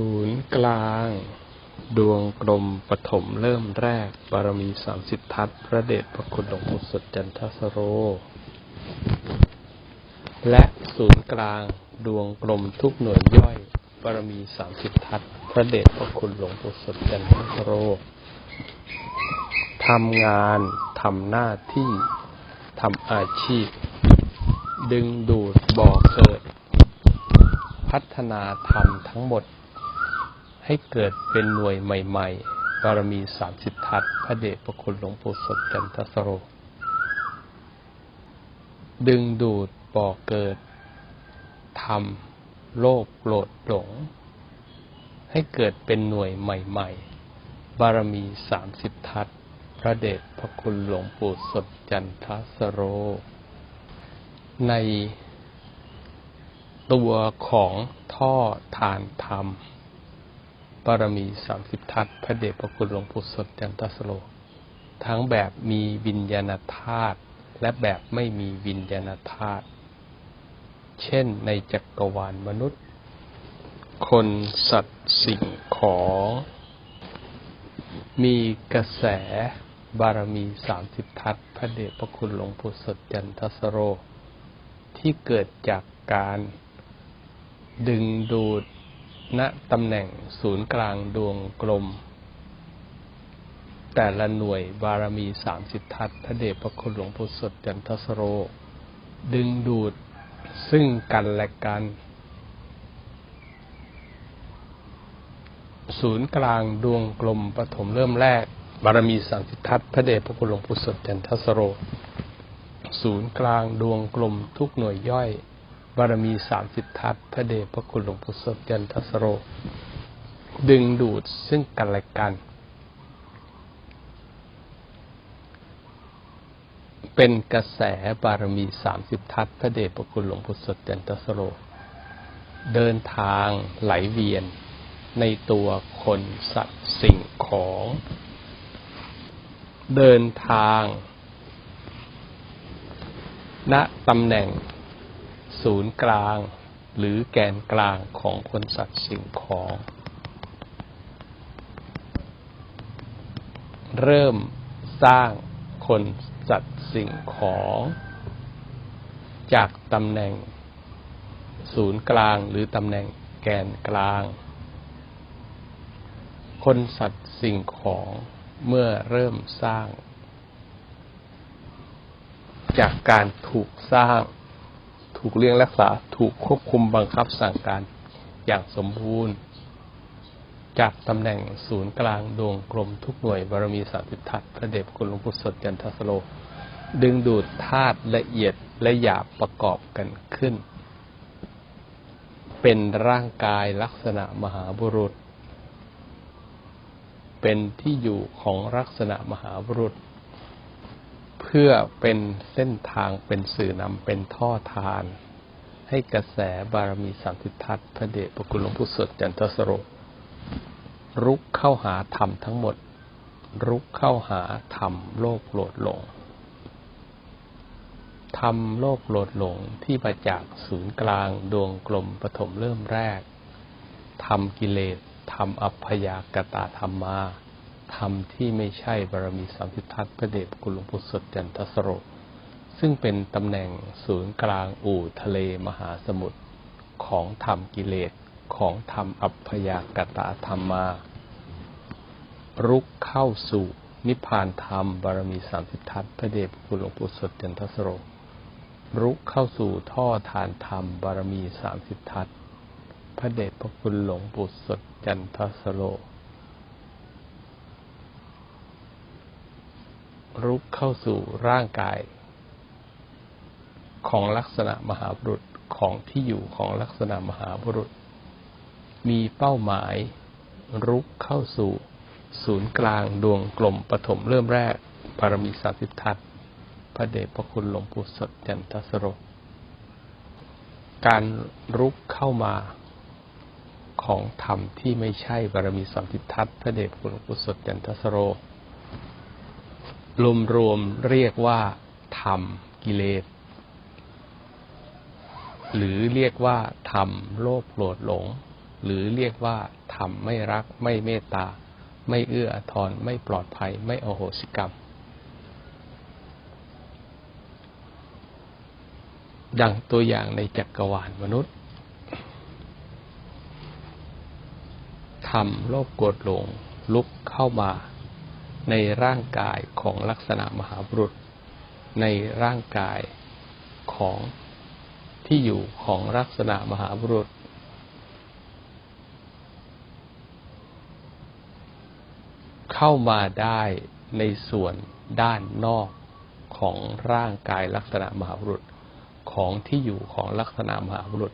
ศูนย์กลาง ดวงกลมปฐมเริ่มแรก บารมีสามสิบทัศพระเดชพระคุณหลวงปู่สดจันทสโร และศูนย์กลาง ดวงกลมทุกหน่วยย่อยบารมีสามสิบทัศพระเดชพระคุณหลวงปู่สดจันทสโรทำงานทำหน้าที่ทำอาชีพ ดึงดูดบ่อเกิด พัฒนาธรรมทั้งหมด ให้เกิดเป็นหน่วยใหม่ๆ บารมีสามสิบทัศพระเดชพระคุณหลวงปู่สดจันทสโร ดึงดูดบ่อเกิดธรรมโลภโกรธหลง ให้เกิดเป็นหน่วยใหม่ ๆ บารมีสามสิบทัศพระเดชพระคุณหลวงปู่สดจันทสโร ในตัวของท่อทานธรรม บารมีสามสิบทัศพระเดชพระคุณหลวงปู่สดจันทสโล ทั้งแบบมีวิญญาณธาตุและแบบไม่มีวิญญาณธาตุเช่นในจักรวาลมนุษย์ คนสัตว์สิ่งของมีกระแสบารมีสามสิบทัศพระเดชพระคุณหลวงปู่สดจันทสโร ที่เกิดจากการดึงดูด ณตำแหน่งศูนย์กลางดวงกลม แต่ละหน่วยบารมีสามสิบทัศน์พระเดชพระคุณหลวงปู่สดจันทสโร ดึงดูดซึ่งกันและกัน ศูนย์กลางดวงกลมปฐมเริ่มแรก บารมีสามสิบทัศพระเดชพระคุณหลวงปู่สดจันทสโร ศูนย์กลางดวงกลมทุกหน่วยย่อย บารมีสามสิบทัศพระเดชพระคุณหลวงปู่สดจันทสโร ดึงดูดซึ่งกันและกัน เป็นกระแสบารมีสามสิบทัศพระเดชพระคุณหลวงปู่สดจันทสโร เดินทางไหลเวียนในตัวคนสัตว์สิ่งของ เดินทาง ณตำแหน่ง ศูนย์กลาง หรือแกนกลางของคนสัตว์สิ่งของ เริ่มสร้างคนสัตว์สิ่งของ จากตำแหน่ง ศูนย์กลางหรือตำแหน่งแกนกลาง คนสัตว์สิ่งของเมื่อเริ่มสร้าง จากการถูกสร้าง ถูกเลี้ยงรักษาถูกควบคุมบังคับสั่งการอย่างสมบูรณ์ จากตำแหน่งศูนย์กลางดวงกลมทุกหน่วยบารมีสามสิบทัศน์พระเดชคุณหลวงปู่สดจันทสโล ดึงดูดธาตุละเอียดและหยาบประกอบกันขึ้น เป็นร่างกายลักษณะมหาบุรุษ เป็นที่อยู่ของลักษณะมหาบุรุษ พื่อเป็นเส้นทางเป็นสื่อนำเป็นท่อทาน ให้กระแสบารมีสามสิบทัศน์พระเดชพระคุณหลวงปู่สดจันทสโรรุกเข้าหาธรรมทั้งหมด รุกเข้าหาธรรมโลกโลดหลงธรรมโลกโลดหลงที่มาจากศูนย์กลางดวงกลมปฐมเริ่มแรกธรรมกิเลสธรรมอัพยากตาธรรมา ธรรมที่ไม่ใช่บารมีสามสิบทัศพระเดชคุลวงปู่สดจันทสโรซึ่งเป็นตำแหน่งศูนย์กลางอู่ทะเลมหาสมุทรของธรรมกิเลสของธรรมอัพยากตาธรรมา รุกเข้าสู่นิพพานธรรมบารมีสามสิบทัศพระเดชคุณหลวงปู่สดจันทสโรรุกเข้าสู่ท่อทานธรรมบารมีสามสิบทัศพระเดชพระคุณหลวงปู่สดจันทสโร รุกเข้าสู่ร่างกาย ของลักษณะมหาบุรุษของที่อยู่ของลักษณะมหาบุรุษ มีเป้าหมายรุกเข้าสู่ ศูนย์กลางดวงกลมปฐมเริ่มแรกบารมีสามสิบทัศพระเดชพระคุณหลวงปู่สดจันทสโรการรุกเข้ามาของธรรมที่ไม่ใช่บารมีสามสิบทัศพระเดชพระคุณหลวงปู่สดจันทสโร รวมรวมเรียกว่าธรรมกิเลส หรือเรียกว่าธรรมโลภโกรธหลง หรือเรียกว่าทำไม่รักไม่เมตตา ไม่เอื้ออาทรไม่ปลอดภัย ไม่โอโหสิกรรม ดังตัวอย่างในจักรวาลมนุษย์ทำโลภโกรธหลงลุกเข้ามา ในร่างกายของลักษณะมหาบุรุษ ในร่างกายของที่อยู่ของลักษณะมหาบุรุษ เข้ามาได้ในส่วนด้านนอกของร่างกายลักษณะมหาบุรุษของที่อยู่ของลักษณะมหาบุรุษ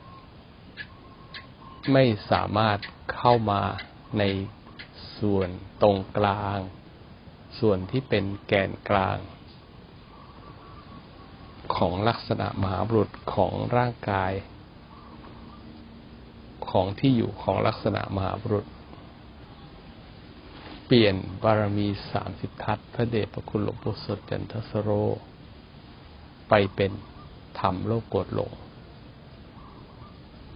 ไม่สามารถเข้ามาในส่วนตรงกลาง ส่วนที่เป็นแกนกลาง ของลักษณะมหาบุรุษของร่างกาย ของที่อยู่ของลักษณะมหาบุรุษ เปลี่ยนบารมีสามสิบทัศพระเดชพระคุณหลวงปู่สดจันทสโร ไปเป็นธรรมโลกโกรธหลง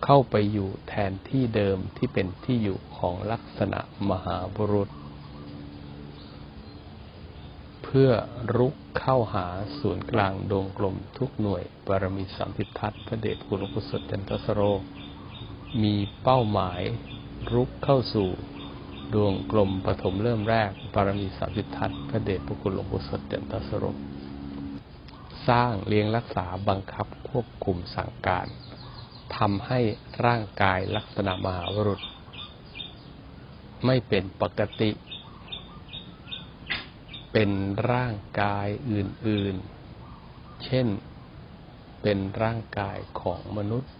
เข้าไปอยู่แทนที่เดิมที่เป็นที่อยู่ของลักษณะมหาบุรุษ พื่อรุกเข้าหาศูนย์กลางดวงกลมทุกหน่วยบารมีสามสิบทัศพระเดชคุณหลวงปู่สดจันทสโร มีเป้าหมายรุกเข้าสู่ดวงกลมปฐมเริ่มแรกบารมีสามสิบทัศพระเดชพระคุณหลวงปู่สดจันทสโร สร้างเลี้ยงรักษาบังคับควบคุมสั่งการทำให้ร่างกายลักษณะมหาวรุษ ไม่เป็นปกติ เป็นร่างกายอื่น ๆ เช่น เป็นร่างกายของมนุษย์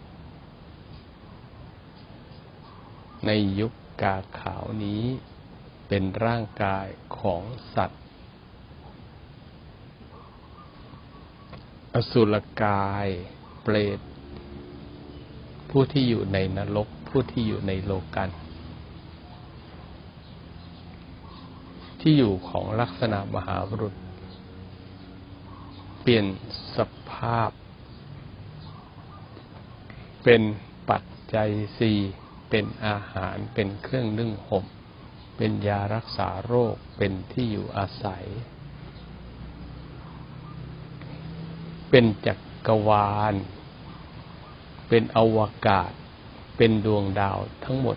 ในยุคกาขาวนี้ เป็นร่างกายของสัตว์ อสุรกายเปรตผู้ที่อยู่ในนรก ผู้ที่อยู่ในโลกัน ที่อยู่ของลักษณะมหาบุรุษ เปลี่ยนสภาพ เป็นปัจจัยสี่เป็นอาหารเป็นเครื่องนึ่งห่ม เป็นยารักษาโรคเป็นที่อยู่อาศัย เป็นจักรวาล เป็นอวกาศ เป็นดวงดาวทั้งหมด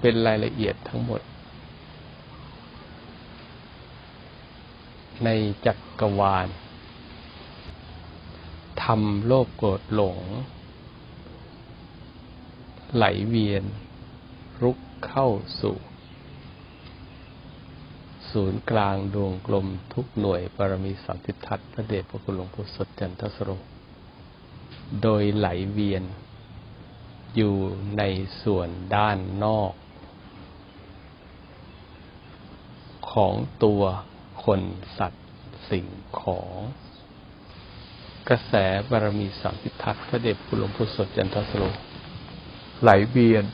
เป็นรายละเอียดทั้งหมด ในจักรวาลทำโลภโกรธหลง ไหลเวียน รุกเข้าสู่ ศูนย์กลางดวงกลมทุกหน่วยปรมีสามสิทัศพระเดชพระคุณหลวงปู่สดจันทสโร โดยไหลเวียน อยู่ในส่วนด้านนอก ของตัว คนสัตว์สิ่งของ กระแสบารมีสามสิบทัศพระเดชพุลวงปู่สดจันทสโรไหลเวียน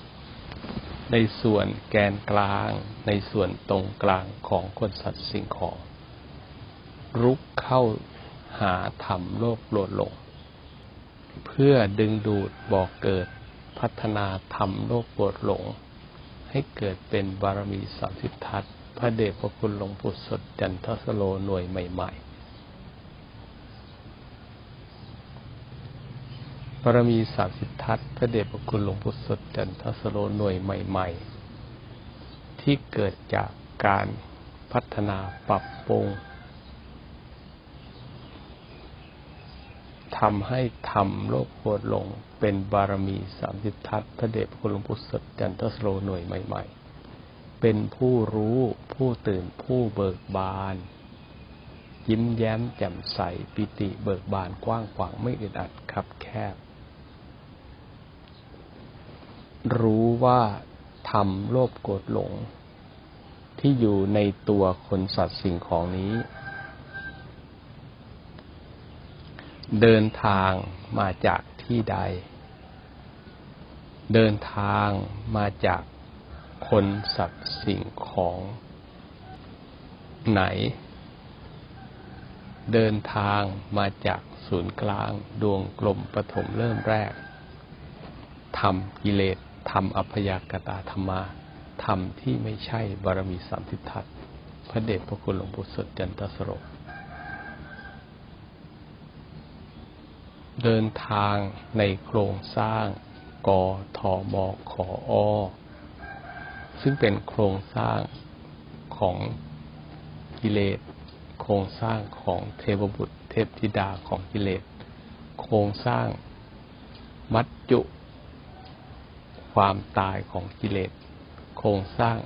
ในส่วนแกนกลาง ในส่วนตรงกลางของคนสัตว์สิ่งของ รุกเข้าหาธรรมโลกโลดหลง เพื่อดึงดูดบอกเกิดพัฒนาธรรมโลกโลดหลง ให้เกิดเป็นบารมีสามสิบทัศ พระเดชพระคุณหลวงปู่สดจันทสโลหน่วยใหม่ๆบารมีสามสิบทัศพระเดชพระคุณหลวงปู่สดจันทสโลหน่วยใหม่ ๆ ที่เกิดจากการพัฒนาปรับปรุงทำให้ทำโลกโกรธลงเป็นบารมีสามสิบทัศพระเดชพระคุณหลวงปู่สดจันทสโลหน่วยใหม่ ๆ เป็นผู้รู้ผู้ตื่นผู้เบิกบาน ยิ้มแย้มแจ่มใสปิติเบิกบานกว้างขวางไม่อึดอัดคับแคบ รู้ว่าทำโลภโกรธหลง ที่อยู่ในตัวคนสัตว์สิ่งของนี้ เดินทางมาจากที่ใด เดินทางมาจาก คนสัตว์สิ่งของไหน เดินทางมาจากศูนย์กลางดวงกลมปฐมเริ่มแรกทำกิเลสทำอัพยากตาธรรมาธรรมที่ไม่ใช่บารมีสามสิบทัศน์พระเดชพระคุณหลวงปู่สดจันทสโรเดินทางในโครงสร้างกทมขออ ซึ่งเป็นโครงสร้างของกิเลส โครงสร้างของเทวบุตร เทพธิดาของกิเลส โครงสร้างมัจจุ ความตายของกิเลส โครงสร้าง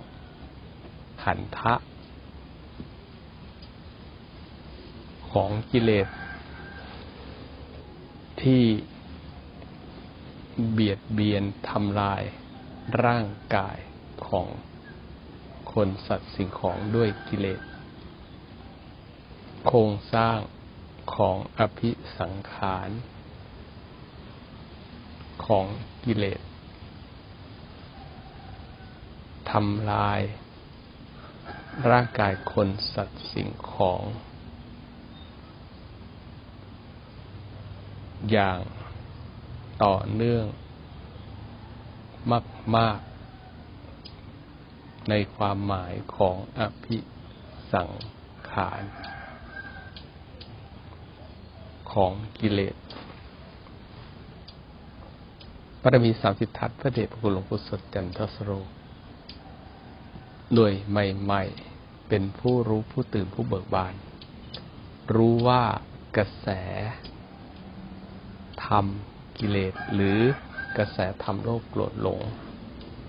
ขันทะของกิเลส ที่เบียดเบียนทำลายร่างกาย ของคนสัตว์สิ่งของด้วยกิเลส โครงสร้างของอภิสังขาร ของกิเลสทำลาย ร่างกายคนสัตว์สิ่งของ อย่างต่อเนื่องมาก ๆ ในความหมายของอภิสังขาร ของกิเลสปรมีสามสิทธัตพระเดชพระคุณหลวงพุทธสดจันทสโรโดยใหม่ๆ เป็นผู้รู้ผู้ตื่นผู้เบิกบาน รู้ว่ากระแสธรรมกิเลสหรือกระแสธรรมโลภโกรธหลง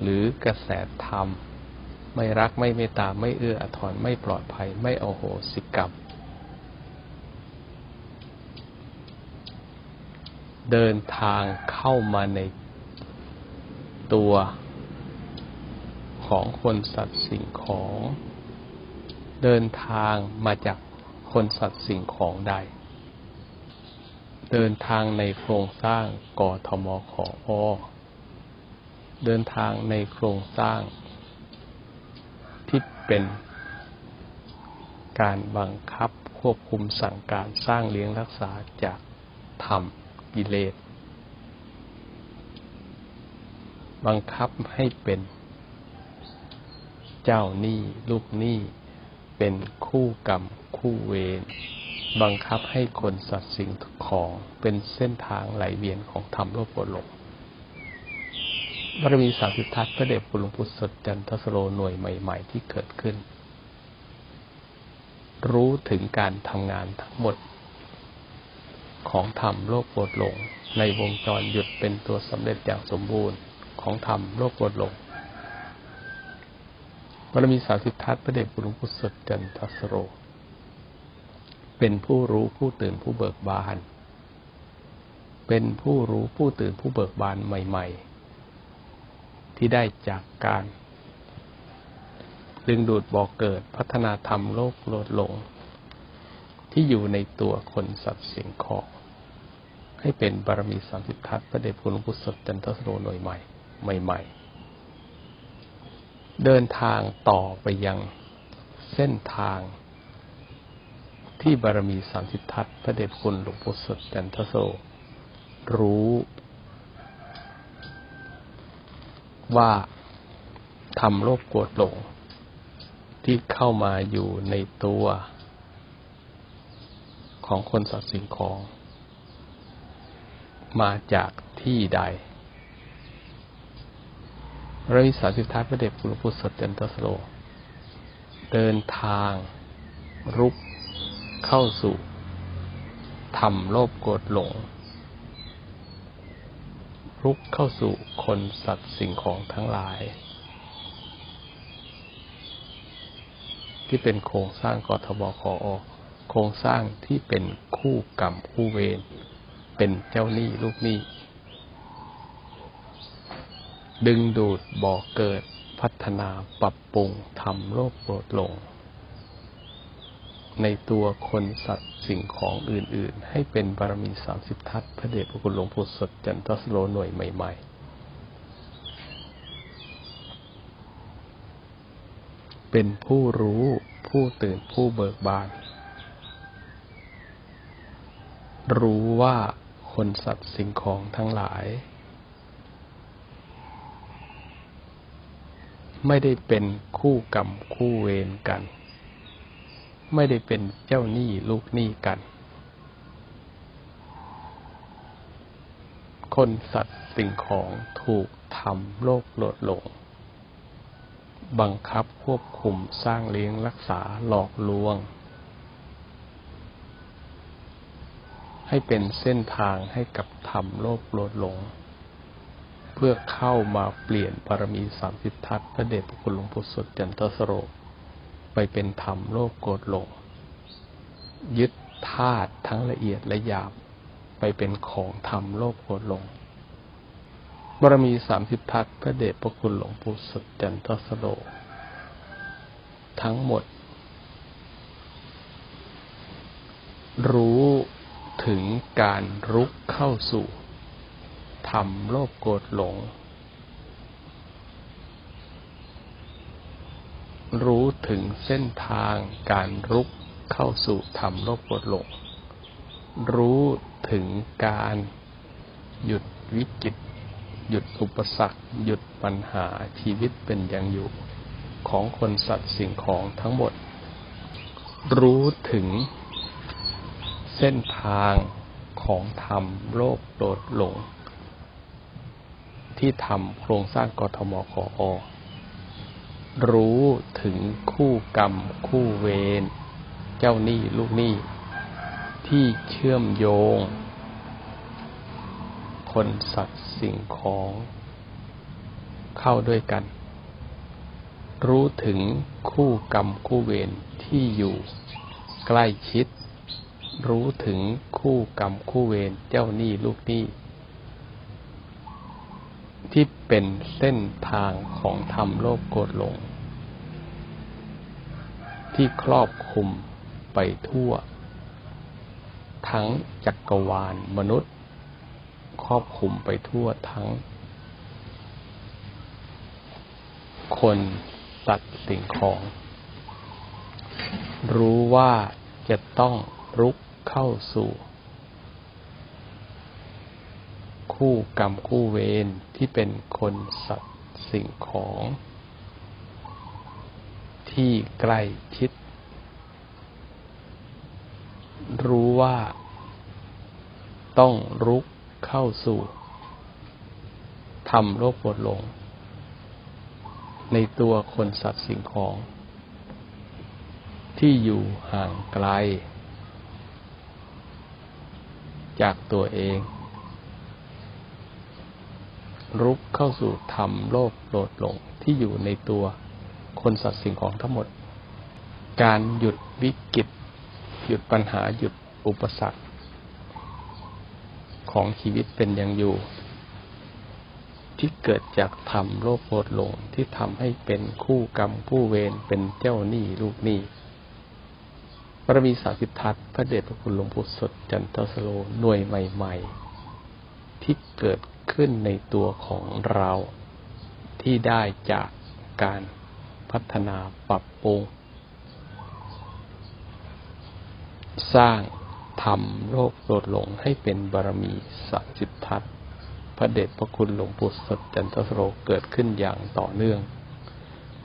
หรือกระแสธรรม ไม่รักไม่เมตตาไม่เอื้ออาทรไม่ปลอดภัย ไม่โอโหสิกรรม เดินทางเข้ามาในตัวของคนสัตว์สิ่งของ เดินทางมาจากคนสัตว์สิ่งของใด เดินทางในโครงสร้างกทมขออเดินทางในโครงสร้าง ที่เป็นการบังคับควบคุมสั่งการสร้างเลี้ยงรักษาจากธรรมกิเลส บังคับให้เป็นเจ้าหนี้ลูกหนี้เป็นคู่กรรมคู่เวรบังคับให้คนสัตว์สิ่งของเป็นเส้นทางไหลเวียนของธรรมโลกโกลก บารมีสามสิบทัศพระเดชคุณหลวงพุทธสดจันทสโรหน่วยใหม่ ๆ ที่เกิดขึ้น รู้ถึงการทำงานทั้งหมด ของธรรมโลกโกรธหลง ในวงจรหยุดเป็นตัวสำเร็จอย่างสมบูรณ์ของธรรมโลกโกรธหลงบารมีสาสิทธัตพระเดชคุณหลวงพุทธสดจันทสโรเป็นผู้รู้ผู้ตื่นผู้เบิกบาน เป็นผู้รู้ผู้ตื่นผู้เบิกบานใหม่ ๆ ที่ได้จากการดึงดูดบ่อเกิดพัฒนาธรรมโลกโลดหลง ที่อยู่ในตัวคนสัตว์สิ่งของให้เป็นบารมีสามสิบทัศพระเดชคุณหลวงพุทธสดจันทสโรหน่วยใหม่ใหม่ ๆ เดินทางต่อไปยังเส้นทาง ที่บารมีสามสิทธัตพระเดชคุณหลวงปู่สดจันทโสรู้ ว่าทำโลภโกรธหลงที่เข้ามาอยู่ในตัวของคนสัตว์สิ่งของ มาจากที่ใดรวิสาสิทธาพระเดชคุณพุทธสดจันทสโล เดินทางรุกเข้าสู่ทำโลภโกรธหลง รุกเข้าสู่คนสัตว์สิ่งของทั้งหลาย ที่เป็นโครงสร้างกทบขออโครงสร้างที่เป็นคู่กรรมคู่เวรเป็นเจ้าหนี้ลูกหนี้ ดึงดูดบ่อเกิดพัฒนาปรับปรุงทำโลกโกรธหลง ในตัวคนสัตว์สิ่งของอื่น ๆ ให้เป็นบารมีสามสิบทัศพระเดชพระคุณหลวงปู่สดจันทสโลหน่วยใหม่ ๆ เป็นผู้รู้ผู้ตื่นผู้เบิกบาน รู้ว่าคนสัตว์สิ่งของทั้งหลาย ไม่ได้เป็นคู่กรรมคู่เวรกัน ไม่ได้เป็นเจ้าหนี้ลูกหนี้กัน คนสัตว์สิ่งของถูกทำโลภโลดหลง บังคับควบคุมสร้างเลี้ยงรักษาหลอกลวง ให้เป็นเส้นทางให้กับธรรมโลภโลดหลง เพื่อเข้ามาเปลี่ยนบารมีสามสิบทัศพระเดชพระคุณหลวงปู่สดจันทสโร ไปเป็นธรรมโลภโกรธหลง ยึดธาตุทั้งละเอียดและหยาบไปเป็นของธรรมโลภโกรธหลงบารมีสามสิบทัศพระเดชพระคุณหลวงปู่สุดจันทสโรทั้งหมด รู้ถึงการรุกเข้าสู่ธรรมโลภโกรธหลง รู้ถึงเส้นทางการรุกเข้าสู่ธรรมโลภโกรธหลง รู้ถึงการหยุดวิกฤต หยุดอุปสรรค หยุดปัญหาชีวิตเป็นอย่างอยู่ ของคนสัตว์สิ่งของทั้งหมด รู้ถึงเส้นทางของธรรมโลภโลดหลง ที่ทำโครงสร้างกทมขออ รู้ถึงคู่กรรมคู่เวรเจ้าหนี้ลูกหนี้ที่เชื่อมโยง คนสัตว์สิ่งของ เข้าด้วยกัน รู้ถึงคู่กรรมคู่เวรที่อยู่ใกล้ชิด รู้ถึงคู่กรรมคู่เวรเจ้าหนี้ลูกหนี้ ที่เป็นเส้นทางของธรรมโลภโกรธหลง ที่ครอบคลุมไปทั่ว ทั้งจักรวาลมนุษย์ ครอบคลุมไปทั่วทั้ง คนสัตว์สิ่งของ รู้ว่าจะต้องรุกเข้าสู่ คู่กรรมคู่เวรที่เป็นคนสัตว์สิ่งของ ที่ใกล้ชิด รู้ว่า ต้องรุกเข้าสู่ทำโลกปวดลง ในตัวคนสัตว์สิ่งของ ที่อยู่ห่างไกล จากตัวเอง รุกเข้าสู่ธรรมโลภโลดหลงที่อยู่ในตัวคนสัตว์สิ่งของทั้งหมด การหยุดวิกฤต หยุดปัญหาหยุดอุปสรรค ของชีวิตเป็นอย่างอยู่ ที่เกิดจากธรรมโลภโลดหลงที่ทำให้เป็นคู่กรรมคู่เวรเป็นเจ้าหนี้ลูกหนี้พระมีสาสิทธัตพระเดชพระคุณหลวงปู่สดจันทสโลหน่วยใหม่ ๆ ที่เกิด ขึ้นในตัวของเราที่ได้จากการพัฒนาปรับปรุงสร้างทำโลกโลดหลงให้เป็นบารมีสามสิบทัศพระเดชพระคุณหลวงปู่สดจันทสโรเกิดขึ้นอย่างต่อเนื่อง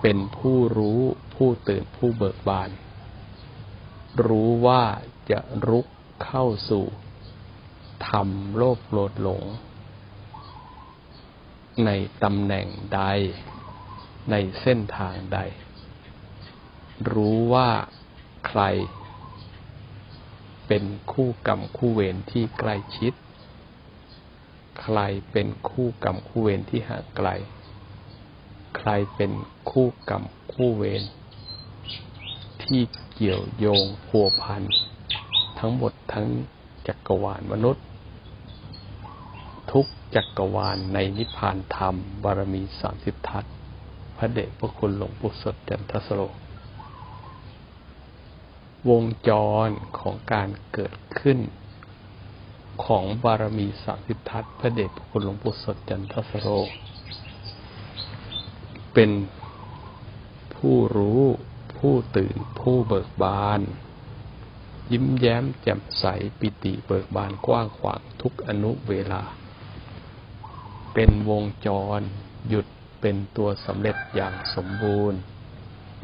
เป็นผู้รู้ผู้ตื่นผู้เบิกบาน รู้ว่าจะรุกเข้าสู่ทำโลกโลดหลง ในตำแหน่งใด ในเส้นทางใด รู้ว่าใคร เป็นคู่กรรมคู่เวรที่ใกล้ชิด ใครเป็นคู่กรรมคู่เวรที่ห่างไกล ใครเป็นคู่กรรมคู่เวรที่เกี่ยวโยงพัวพันทั้งหมดทั้งจักรวาลมนุษย์ ทุกจักรวาลในนิพพานธรรม บารมีสามสิบทัศพระเดชพระคุณหลวงปู่สดจันทสโรวงจรของการเกิดขึ้น ของบารมีสามสิบทัศพระเดชพระคุณหลวงปู่สดจันทสโรเป็นผู้รู้ผู้ตื่นผู้เบิกบาน ยิ้มแย้มแจ่มใสปิติเบิกบานกว้างขวางทุกอนุเวลา เป็นวงจร หยุดเป็นตัวสำเร็จอย่างสมบูรณ์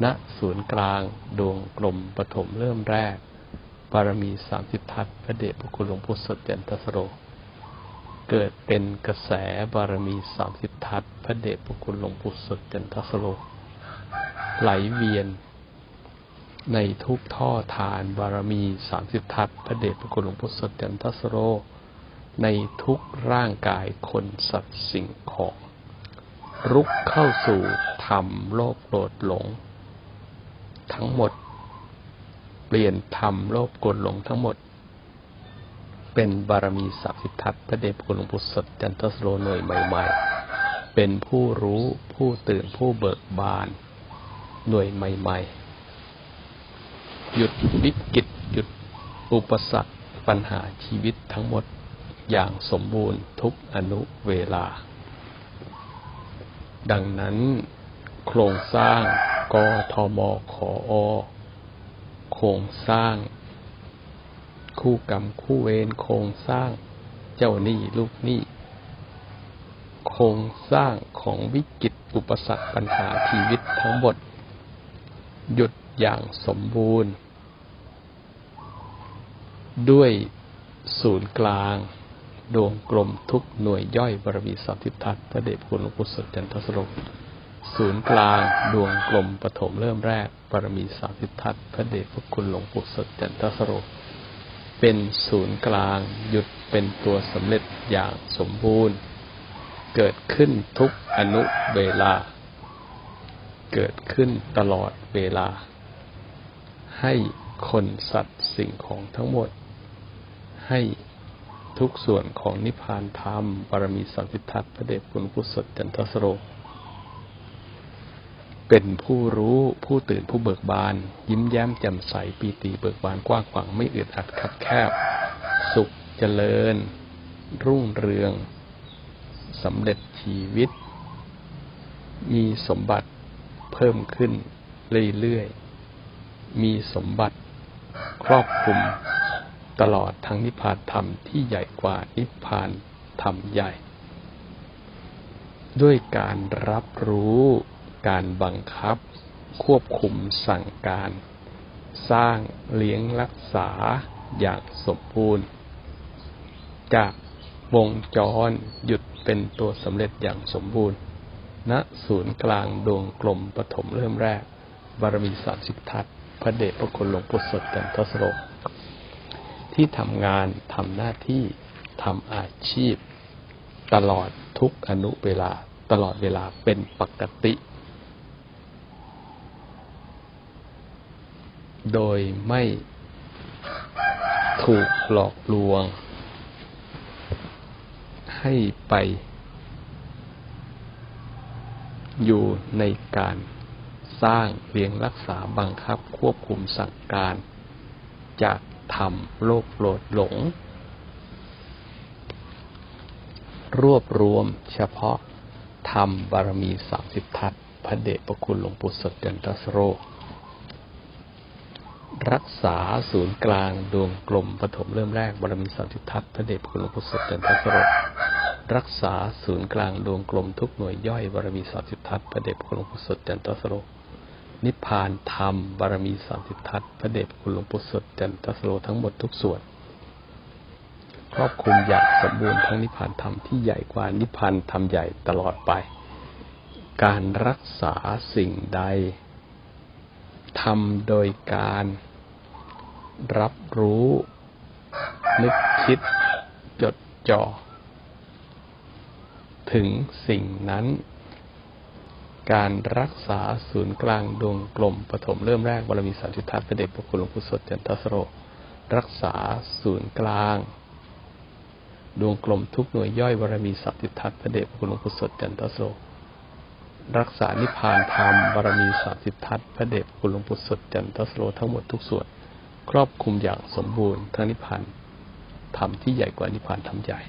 ณศูนย์กลางดวงกลมปฐมเริ่มแรกบารมีสามสิบทัศพระเดชพระคุณหลวงปู่สดจันทสโร เกิดเป็นกระแสบารมีสามสิบทัศพระเดชพระคุณหลวงปู่สดจันทสโร ไหลเวียน ในทุกท่อทานบารมีสามสิบทัศพระเดชพระคุณหลวงปู่สดจันทสโร ในทุกร่างกายคนสัตว์สิ่งของ รุกเข้าสู่ธรรมโลภโกรธหลง ทั้งหมด เปลี่ยนธรรมโลภโกรธหลงทั้งหมด เป็นบารมีสัพพิทัศน์พระเดชคุณหลวงปู่สดจันทสโรหน่วยใหม่ ๆ เป็นผู้รู้ผู้ตื่นผู้เบิกบานหน่วยใหม่ ๆ หยุดวิกฤตหยุดอุปสรรคปัญหาชีวิตทั้งหมด อย่างสมบูรณ์ทุกอนุเวลา ดังนั้น โครงสร้างกทมขออโครงสร้าง คู่กรรมคู่เวรโครงสร้างเจ้าหนี้ลูกหนี้โครงสร้างของวิกฤตอุปสรรคปัญหาชีวิตทั้งหมด หยุดอย่างสมบูรณ์ ด้วยศูนย์กลาง ดวงกลมทุกหน่วยย่อยบารมีสามทิพทัศน์พระเดชคุณหลวงปู่สดจันทสโรศูนย์กลางดวงกลมปฐมเริ่มแรกบารมีสามทิพทัศน์พระเดชพระคุณหลวงปู่สดจันทสโรเป็นศูนย์กลางหยุดเป็นตัวสำเร็จอย่างสมบูรณ์ เกิดขึ้นทุกอนุเวลา เกิดขึ้นตลอดเวลา ให้คนสัตว์สิ่งของทั้งหมด ให้ ทุกส่วนของนิพพานธรรมบารมีสัมพิทัศน์พระเดชคุณผู้สดจันทสโร เป็นผู้รู้ผู้ตื่นผู้เบิกบาน ยิ้มแย้มแจ่มใสปีติเบิกบานกว้างขวางไม่อึดอัดคับแคบ สุขเจริญ รุ่งเรืองสำเร็จชีวิต มีสมบัติเพิ่มขึ้นเรื่อยๆ มีสมบัติครอบคลุม ตลอดทั้งนิพพานธรรมที่ใหญ่กว่านิพพานธรรมใหญ่ ด้วยการรับรู้การบังคับ ควบคุมสั่งการ สร้างเลี้ยงรักษาอย่างสมบูรณ์ จากวงจรหยุดเป็นตัวสำเร็จอย่างสมบูรณ์ณศูนย์กลางดวงกลมปฐมเริ่มแรก บารมีสามสิบทัศพระเดชพระคุณหลวงปู่สดกันทศโร ที่ทำงานทำหน้าที่ทำอาชีพ ตลอดทุกอนุเวลาตลอดเวลาเป็นปกติ โดยไม่ถูกหลอกลวง ให้ไป อยู่ในการสร้างเลี้ยงรักษาบังคับควบคุมสั่งการ จาก ธรรม โลกโลดหลง รวบรวมเฉพาะธรรมบารมีสามสิบทัศพระเดชพระคุณหลวงปู่สดจันทสโรรักษาศูนย์กลางดวงกลมปฐมเริ่มแรกบารมีสามสิบทัศพระเดชพระคุณหลวงปู่สดจันทสโรรักษาศูนย์กลางดวงกลมทุกหน่วยย่อยบารมีสามสิบทัศพระเดชพระคุณหลวงปู่สดจันทสโร นิพพานธรรม บารมีสามสิบทัศน์พระเดชคุณหลวงปู่สดจันทสโลทั้งหมดทุกส่วน ครอบคลุมอย่างสมบูรณ์ทั้งนิพพานธรรมที่ใหญ่กว่านิพพานธรรมใหญ่ตลอดไป การรักษาสิ่งใดทำโดยการรับรู้ นึกคิดจดจ่อ ถึงสิ่งนั้น การรักษาศูนย์กลางดวงกลมปฐมเริ่มแรกบารมีสามสิทธัตพระเดชพระคุณหลวงปู่สดจันทสโร รักษาศูนย์กลาง ดวงกลมทุกหน่วยย่อยบารมีสามสิทธัตพระเดชพระคุณหลวงปู่สดจันทสโร รักษานิพพานธรรมบารมีสามสิทธัตพระเดชพระคุณหลวงปู่สดจันทสโรทั้งหมดทุกส่วน ครอบคลุมอย่างสมบูรณ์ทั้งนิพพานธรรมที่ใหญ่กว่านิพพานธรรมใหญ่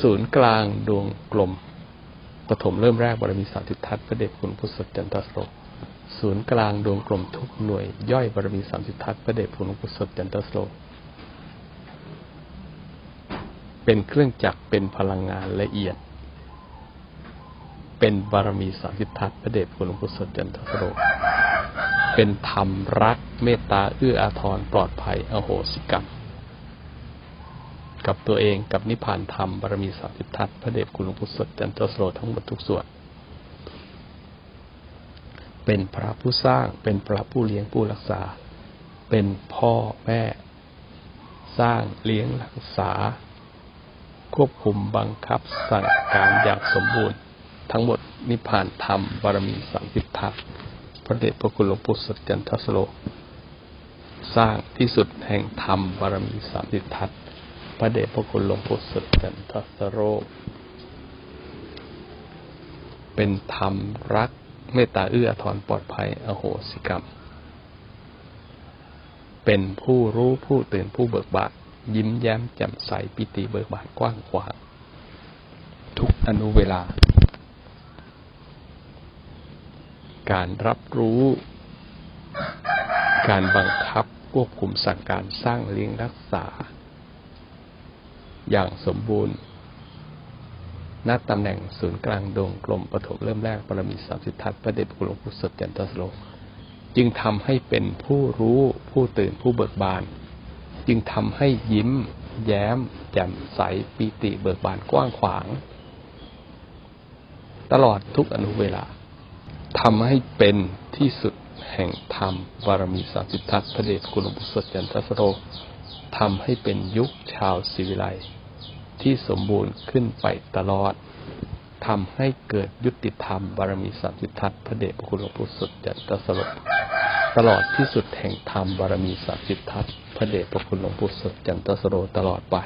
ศูนย์กลางดวงกลม ปฐมเริ่มแรกบารมีสามสิทัศน์พระเดชคุณพุทธสดจันทสโรศูนย์กลางดวงกลมทุกหน่วย ย่อยบารมีสามสิบทัศน์พระเดชคุณพุทธสดจันทสโรเป็นเครื่องจักรเป็นพลังงานละเอียด เป็นบารมีสามสิบทัศน์พระเดชคุณหลวงปู่สดจันทสโรเป็นธรรมรักเมตตาเอื้ออาทรปลอดภัย อโหสิกรรม กับตัวเองกับนิพพานธรรมบารมีสามสิบทัศน์พระเดชคุณหลวงปู่สดจันทสโรทั้งหมดทุกส่วน เป็นพระผู้สร้างเป็นพระผู้เลี้ยงผู้รักษา เป็นพ่อแม่ สร้างเลี้ยงรักษา ควบคุมบังคับสั่งการอย่างสมบูรณ์ ทั้งหมดนิพพานธรรมบารมีสามสิบทัศน์พระเดชพระคุณหลวงปู่สดจันทสโลสร้างที่สุดแห่งธรรมบารมีสามสิบทัศน์ พระเดชพระคุณหลวงปู่สดจันทสโรเป็นธรรมรักเมตตาเอื้อถอาทรปลอดภัย อโหสิกรรม เป็นผู้รู้ผู้ตื่นผู้เบิกบานยิ้มแย้มแจ่มใสปิติเบิกบานกว้างขวางทุกอนุเวลา การรับรู้ การบังคับควบคุมสั่งการสร้างเลี้ยงรักษา อย่างสมบูรณ์ณตำแหน่งศูนย์กลางดวงกลมปฐมเริ่มแรกปรมีสามสิทธัตพระเดชพระคุณหลวงปู่สดจันทสโลจึงทำให้เป็นผู้รู้ผู้ตื่นผู้เบิกบาน จึงทำให้ยิ้ม แย้ม แจ่มใสปีติเบิกบานกว้างขวาง ตลอดทุกอนุเวลาทำให้เป็นที่สุดแห่งธรรมบารมีสามสิบทัศน์พระเดชคุณหลวงปู่สดจันทสโรทำให้เป็นยุคชาวศิวิไล ที่สมบูรณ์ขึ้นไปตลอดทำให้เกิดยุติธรรมบารมีสามสิบทัศพระเดชพระคุณหลวงปู่สุดจันตสโรตลอดที่สุดแห่งธรรมบารมีสามสิบทัศพระเดชพระคุณหลวงปู่สุดจันตสโรตลอดไป